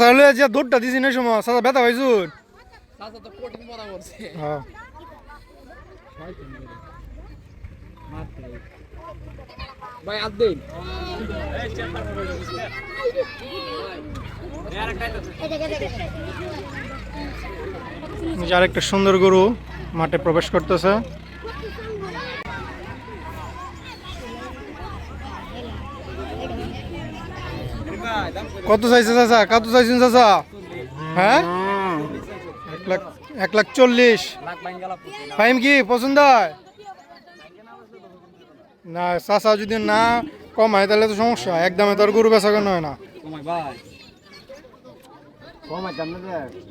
হলে যে দৌড়টা দিছি না সময় চাচা ব্যথা পাইছুন হ্যাঁ। ভাই দিন। একটা সুন্দর গরু মাঠে প্রবেশ করতেছে। কত চাইছে চাচা? কত চাইছেন চাচা? হ্যাঁ? এক লাখ এক লাখ চল্লিশ। ফাইম কি পছন্দ হয়? না চাচা যদি না কম হয় তাহলে তো সমস্যা একদমে তোর গরু বেচা কেন হয় না?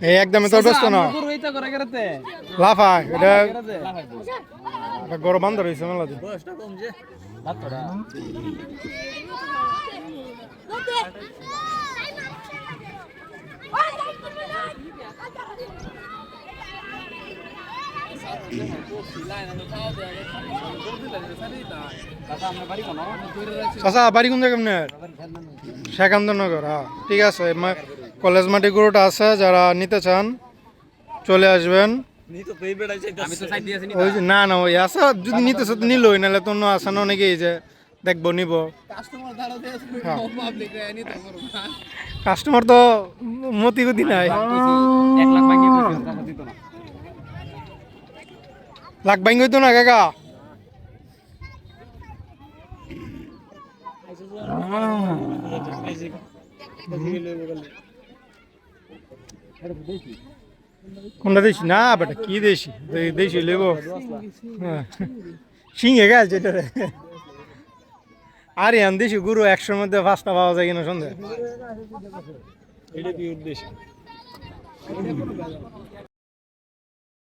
এই একদমে তোর ব্যস্ত না। লাফায় এটা গেরতে বান্ধ রয়েছে দিন বয়সটা কম যে লাতরা চাচা বাড়ি কোন জায়গা আপনার? শেখান্তনগর হ্যাঁ ঠিক আছে। মা- কলেজ মাটি গরুটা আছে যারা নিতে চান চলে আসবেন। না না ওই আসা যদি নিতে চান নিলই নাহলে তো অন্য না অনেকেই যে দেখব নিব। কাস্টমার ধারা দিয়ে হ্যাঁ। কাস্টমার তো মতি গতি নাই। এক লাখ বাকি টাকা না। হইতো কাকা? কোনটা দেশি না বেটা কি দেশি? দেশি লেব। সিংহে গেল যেটা। আরে দেশি গুরু একশোর মধ্যে পাঁচটা পাওয়া যায় কিনা সন্ধ্যে এটা কি উদ্দেশ্য?